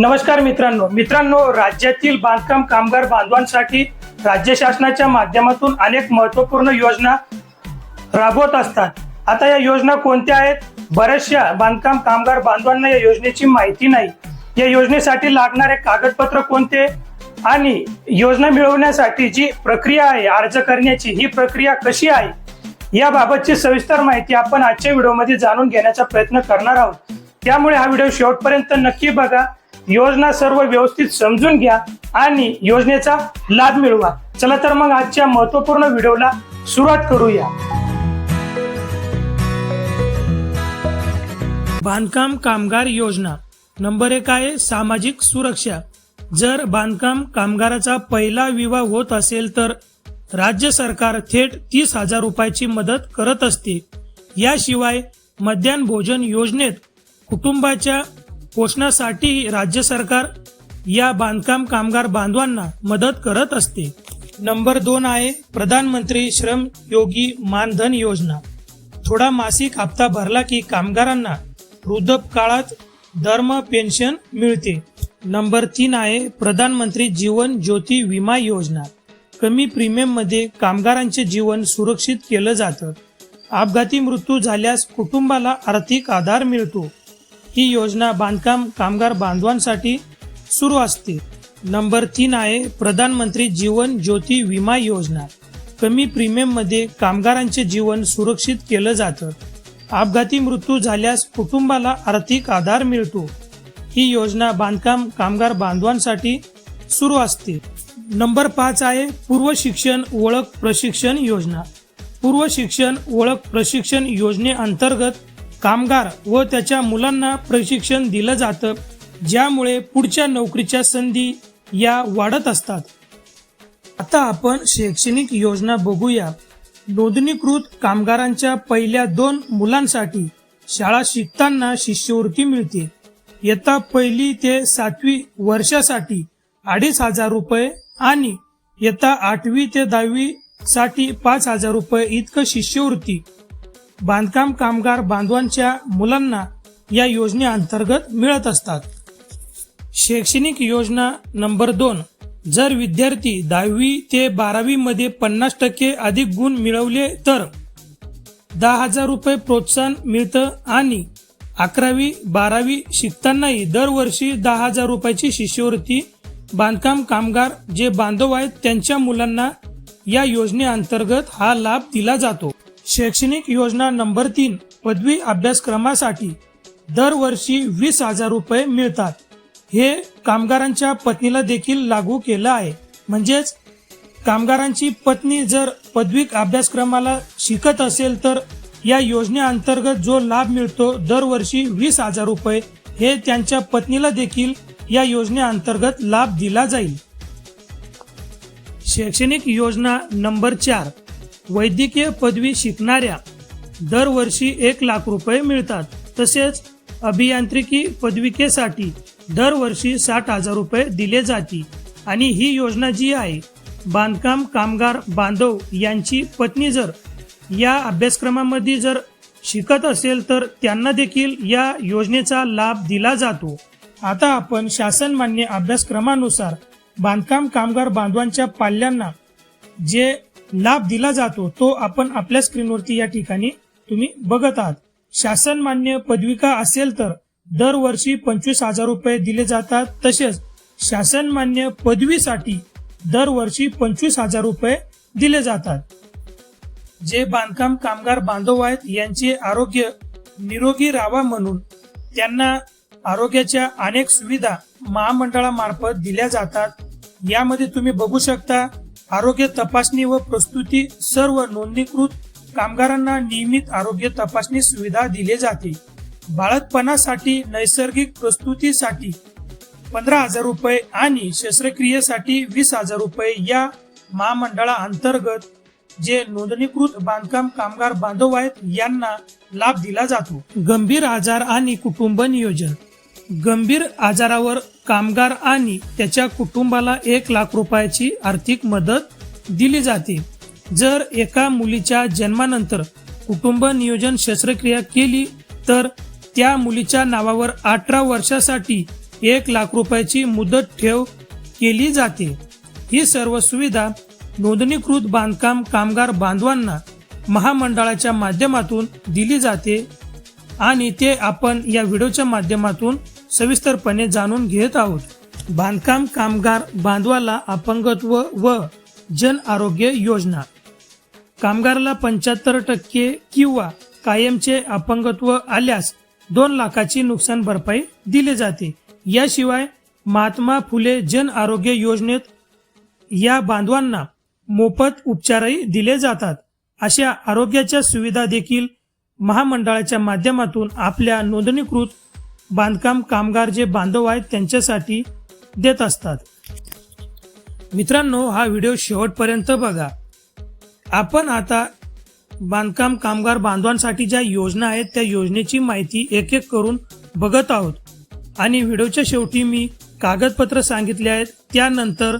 नमस्कार मित्रांनो. मित्रांनो राज्यातील बांधकाम कामगार बांधवांसाठी राज्य शासनाच्या माध्यमातून अनेक महत्त्वपूर्ण योजना राबवत असतात. आता या योजना कोणत्या आहेत? बऱ्याचशा बांधकाम कामगार बांधवांना या योजनेची माहिती नाही. या योजनेसाठी लागणारे कागदपत्र कोणते? आणि योजना मिळवण्यासाठी जी प्रक्रिया आहे अर्ज करण्याची ही प्रक्रिया कशी आहे? याबाबतची सविस्तर माहिती आपण आजच्या व्हिडिओमध्ये जाणून घेण्याचा प्रयत्न करणार आहोत. त्यामुळे हा व्हिडिओ शेवटपर्यंत नक्की बघा. योजना सर्व व्यवस्थित समजून घ्या आणि योजनेचा लाभ मिळवा. चला तर मग आजच्या महत्त्वपूर्ण व्हिडिओला सुरुवात करूया. बांधकाम कामगार योजना. नंबर एक आहे सामाजिक सुरक्षा. जर बांधकाम कामगाराचा पहिला विवाह होत असेल तर राज्य सरकार थेट तीस हजार रुपयाची मदत करत असते. याशिवाय मध्यान्ह भोजन योजनेत कुटुंबाच्या पोषणासाठी राज्य सरकार या बांधकाम कामगार बांधवांना मदत करत असते. नंबर दोन आहे प्रधानमंत्री श्रम योगी मानधन योजना. थोडा मासिक हप्ता भरला की कामगारांना वृद्धकाळात धर्म पेन्शन मिळते. नंबर तीन आहे प्रधानमंत्री जीवन ज्योती विमा योजना. कमी प्रीमियममध्ये कामगारांचे जीवन सुरक्षित केलं जातं. अपघाती मृत्यू झाल्यास कुटुंबाला आर्थिक आधार मिळतो. ही योजना बांधकाम कामगार बांधवांसाठी सुरू असते. नंबर तीन आहे प्रधानमंत्री जीवन ज्योती विमा योजना. कमी प्रीमियममध्ये कामगारांचे जीवन सुरक्षित केलं जातं. अपघाती मृत्यू झाल्यास कुटुंबाला आर्थिक आधार मिळतो. ही योजना बांधकाम कामगार बांधवांसाठी सुरू असते. नंबर पाच आहे पूर्व शिक्षण ओळख प्रशिक्षण योजना. पूर्व शिक्षण ओळख प्रशिक्षण योजनेअंतर्गत कामगार व त्याच्या मुलांना प्रशिक्षण दिलं जातं ज्यामुळे पुढच्या नोकरीच्या संधी या वाढत असतात. आता आपण शैक्षणिक योजना बघूया. नोंदणीकृत कामगारांच्या पहिल्या दोन मुलांसाठी शाळा शिकताना शिष्यवृत्ती मिळते. इयत्ता पहिली ते सातवी वर्षासाठी अडीच हजार रुपये आणि इयत्ता आठवी ते दहावी साठी पाच हजार रुपये इतकं शिष्यवृत्ती. बांधकाम कामगार बांधवांच्या मुलांना या योजनेअंतर्गत मिळत असतात. शैक्षणिक योजना नंबर दोन जर विद्यार्थी दहावी ते बारावीमध्ये पन्नास टक्के अधिक गुण मिळवले तर दहा हजार रुपये प्रोत्साहन मिळतं आणि अकरावी बारावी शिकतानाही दरवर्षी दहा हजार रुपयाची शिष्यवृत्ती बांधकाम कामगार जे बांधव आहेत त्यांच्या मुलांना या योजनेअंतर्गत हा लाभ दिला जातो. शैक्षणिक योजना नंबर तीन पदवी अभ्यासक्रमासाठी दरवर्षी वीस हजार रुपये मिळतात. हे कामगारांच्या पत्नीला देखील लागू केलं आहे. म्हणजेच कामगारांची पत्नी जर पदवी अभ्यासक्रमाला शिकत असेल तर या योजनेअंतर्गत जो लाभ मिळतो दरवर्षी वीस हजार रुपये हे त्यांच्या पत्नीला देखील या योजनेअंतर्गत लाभ दिला जाईल. शैक्षणिक योजना नंबर चार वैद्यकीय पदवी शिकणाऱ्या दरवर्षी एक लाख रुपये मिळतात. तसेच अभियांत्रिकी पदविकेसाठी दरवर्षी साठ हजार रुपये दिले जाते. आणि ही योजना जी आहे बांधकाम कामगार बांधव यांची पत्नी जर या अभ्यासक्रमामध्ये जर शिकत असेल तर त्यांना देखील या योजनेचा लाभ दिला जातो. आता आपण शासन मान्य अभ्यासक्रमानुसार बांधकाम कामगार बांधवांच्या पाल्यांना जे लाभ दिला जातो तो आपण आपल्या स्क्रीनवरती या ठिकाणी तुम्ही बघत आहात. शासन मान्य पदविका असेल तर दरवर्षी पंचवीस हजार रुपये दिले जातात. तसेच शासन मान्य पदवीसाठी दरवर्षी पंचवीस हजार रुपये दिले जातात. जे बांधकाम कामगार बांधव आहेत यांचे आरोग्य निरोगी राहावा म्हणून त्यांना आरोग्याच्या अनेक सुविधा महामंडळामार्फत दिल्या जातात. यामध्ये तुम्ही बघू शकता आरोग्य तपासणी व प्रस्तुती सर्व नोंदणीकृत कामगारांना नियमित आरोग्य तपासणी सुविधा दिली जाते. बाळकपणासाठी नैसर्गिक प्रस्तुतीसाठी पंधरा हजार रुपये आणि शस्त्रक्रियेसाठी वीस हजार रुपये या महामंडळाअंतर्गत जे नोंदणीकृत बांधकाम कामगार बांधव आहेत यांना लाभ दिला जातो. गंभीर आजार आणि कुटुंब नियोजन. गंभीर आजारावर कामगार आणि त्याच्या कुटुंबाला एक लाख रुपयाची आर्थिक मदत दिली जाते. जर एका मुलीच्या जन्मानंतर कुटुंब नियोजन शस्त्रक्रिया केली तर त्या मुलीच्या नावावर अठरा वर्षासाठी एक लाख रुपयाची मुदत ठेव केली जाते. ही सर्व सुविधा नोंदणीकृत बांधकाम कामगार बांधवांना महामंडळाच्या माध्यमातून दिली जाते आणि ते आपण या व्हिडिओच्या माध्यमातून सविस्तरपणे जाणून घेत आहोत. बांधकाम कामगार बांधवाला अपंगत्व व जन आरोग्य योजना. कामगाराला पंच्याहत्तर टक्के किंवा कायमचे अपंगत्व आल्यास दोन लाखाची नुकसान भरपाई दिली जाते. याशिवाय महात्मा फुले जन आरोग्य योजनेत या बांधवांना मोफत उपचारही दिले जातात. अशा आरोग्याच्या सुविधा देखील महामंडळाच्या माध्यमातून आपल्या नोंदणीकृत बांधकाम कामगार जे बांधव आहेत त्यांच्यासाठी देत असतात. मित्रांनो हा व्हिडिओ शेवटपर्यंत बघा. आपण आता बांधकाम कामगार बांधवांसाठी ज्या योजना आहेत त्या योजनेची माहिती एक एक करून बघत आहोत. आणि व्हिडिओच्या शेवटी मी कागदपत्र सांगितले आहेत त्यानंतर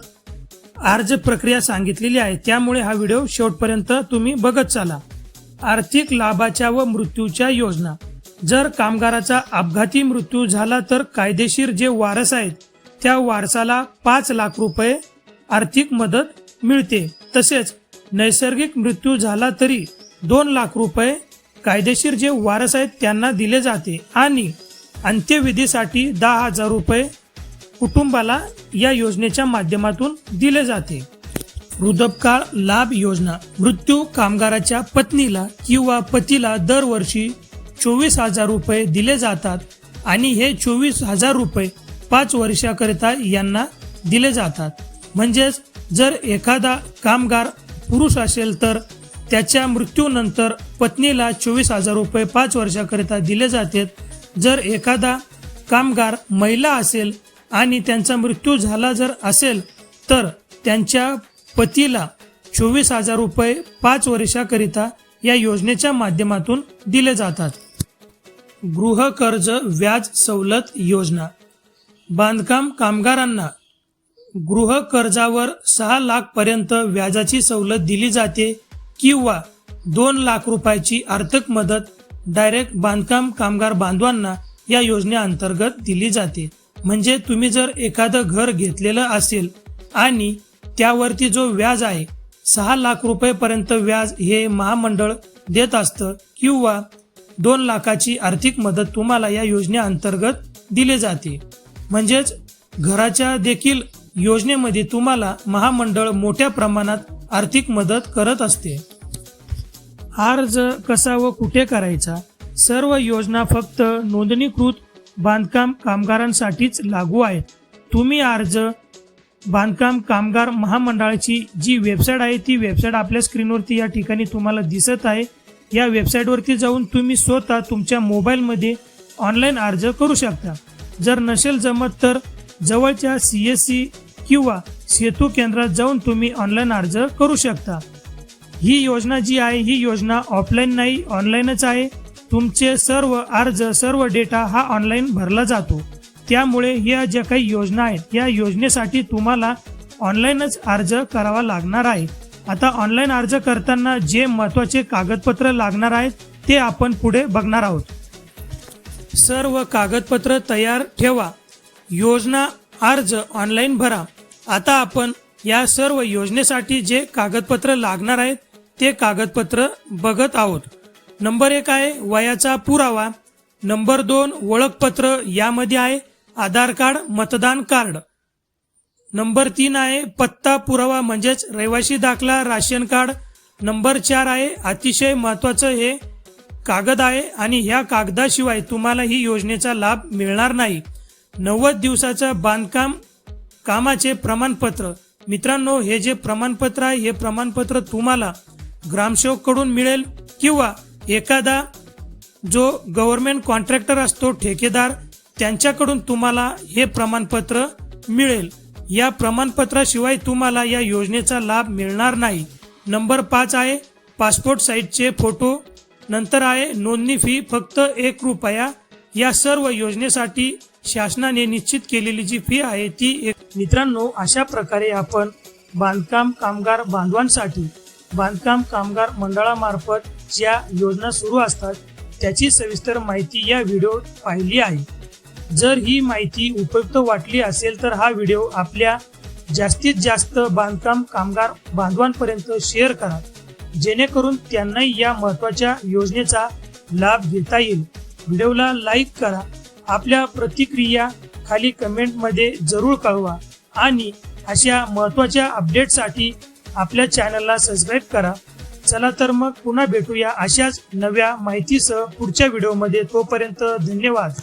अर्ज प्रक्रिया सांगितलेली आहे त्यामुळे हा व्हिडिओ शेवटपर्यंत तुम्ही बघत चाला. आर्थिक लाभाच्या व मृत्यूच्या योजना. जर कामगाराचा अपघाती मृत्यू झाला तर कायदेशीर जे वारस आहेत त्या वारसाला पाच लाख रुपये आर्थिक मदत मिळते. तसेच नैसर्गिक मृत्यू झाला तरी दोन लाख रुपये कायदेशीर जे वारस आहेत त्यांना दिले जाते. आणि अंत्यविधीसाठी दहा हजार रुपये कुटुंबाला या योजनेच्या माध्यमातून दिले जाते. वृद्धपकाळ लाभ योजना. मृत्यू कामगाराच्या पत्नीला किंवा पतीला दरवर्षी चोवीस हजार रुपये दिले जातात आणि हे चोवीस हजार रुपये पाच वर्षाकरिता यांना दिले जातात. म्हणजेच जर एखादा कामगार पुरुष असेल तर त्याच्या मृत्यूनंतर पत्नीला चोवीस हजार रुपये पाच वर्षाकरिता दिले जातात जर एखादा कामगार महिला असेल आणि त्यांचा मृत्यू झाला जर असेल तर त्यांच्या पतीला चोवीस हजार रुपये पाच वर्षाकरिता या योजनेच्या माध्यमातून दिले जातात. गृह कर्ज व्याज सवलत योजना. बांधकाम कामगारांना गृह कर्जावर सहा लाखपर्यंत व्याजाची सवलत दिली जाते किंवा दोन लाख रुपयाची आर्थिक मदत डायरेक्ट बांधकाम कामगार बांधवांना या योजनेअंतर्गत दिली जाते. म्हणजे तुम्ही जर एखादं घर घेतलेलं असेल आणि त्यावरती जो व्याज आहे सहा लाख रुपयेपर्यंत व्याज हे महामंडळ देत असतं किंवा दोन लाखाची आर्थिक मदत तुम्हाला या योजनेअंतर्गत दिली जाते. म्हणजेच घराच्या देखील योजनेमध्ये तुम्हाला महामंडळ मोठ्या प्रमाणात आर्थिक मदत करत असते. अर्ज कसा व कुठे करायचा? सर्व योजना फक्त नोंदणीकृत बांधकाम कामगारांसाठीच लागू आहेत. तुम्ही अर्ज बांधकाम कामगार महामंडळाची जी वेबसाईट आहे ती वेबसाईट आपल्या स्क्रीनवरती या ठिकाणी तुम्हाला दिसत आहे. या वेबसाईटवरती जाऊन तुम्ही स्वतः तुमच्या मोबाईलमध्ये ऑनलाईन अर्ज करू शकता. जर नसेल जमत तर जवळच्या सी एस सी किंवा सेतू केंद्रात जाऊन तुम्ही ऑनलाईन अर्ज करू शकता. ही योजना जी आहे ही योजना ऑफलाईन नाही ऑनलाईनच आहे. तुमचे सर्व अर्ज सर्व डेटा हा ऑनलाईन भरला जातो. त्यामुळे ह्या ज्या काही योजना आहेत या योजनेसाठी तुम्हाला ऑनलाईनच अर्ज करावा लागणार आहे. आता ऑनलाईन अर्ज करताना जे महत्त्वाचे कागदपत्र लागणार आहेत ते आपण पुढे बघणार आहोत. सर्व कागदपत्र तयार ठेवा. योजना अर्ज ऑनलाईन भरा. आता आपण या सर्व योजनेसाठी जे कागदपत्र लागणार आहेत ते कागदपत्र बघत आहोत. नंबर एक आहे वयाचा पुरावा. नंबर दोन ओळखपत्र यामध्ये आहे. आधार कार्ड मतदान कार्ड. नंबर तीन आहे पत्ता पुरावा म्हणजेच रहिवासी दाखला राशन कार्ड. नंबर चार आहे अतिशय महत्वाचं हे कागद आहे आणि ह्या कागदाशिवाय तुम्हाला ही योजनेचा लाभ मिळणार नाही. नव्वद दिवसाचं बांधकाम कामाचे प्रमाणपत्र. मित्रांनो हे जे प्रमाणपत्र आहे हे प्रमाणपत्र तुम्हाला ग्रामसेवककडून मिळेल किंवा एखादा जो गव्हर्नमेंट कॉन्ट्रॅक्टर असतो ठेकेदार त्यांच्याकडून तुम्हाला हे प्रमाणपत्र मिळेल. या प्रमाणपत्राशिवाय तुम्हाला या योजनेचा लाभ मिळणार नाही. नंबर पाच आहे पासपोर्ट साईजचे फोटो. नंतर आहे नोंदणी फी फक्त एक रुपया. या सर्व योजनेसाठी शासनाने निश्चित केलेली जी फी आहे ती एक मित्रांनो अशा प्रकारे आपण बांधकाम कामगार बांधवांसाठी बांधकाम कामगार मंडळामार्फत ज्या योजना सुरू असतात त्याची सविस्तर माहिती या व्हिडिओ पाहिली आहे. जर ही माहिती उपयुक्त वाटली असेल तर हा व्हिडिओ आपल्या जास्तीत जास्त बांधकाम कामगार बांधवांपर्यंत शेअर करा जेणेकरून त्यांनाही या महत्त्वाच्या योजनेचा लाभ घेता येईल. व्हिडिओला लाईक करा आपल्या प्रतिक्रिया खाली कमेंटमध्ये जरूर कळवा आणि अशा महत्त्वाच्या अपडेटसाठी आपल्या चॅनलला सबस्क्राईब करा. चला तर मग पुन्हा भेटूया अशाच नव्या माहितीसह पुढच्या व्हिडिओमध्ये. तोपर्यंत धन्यवाद.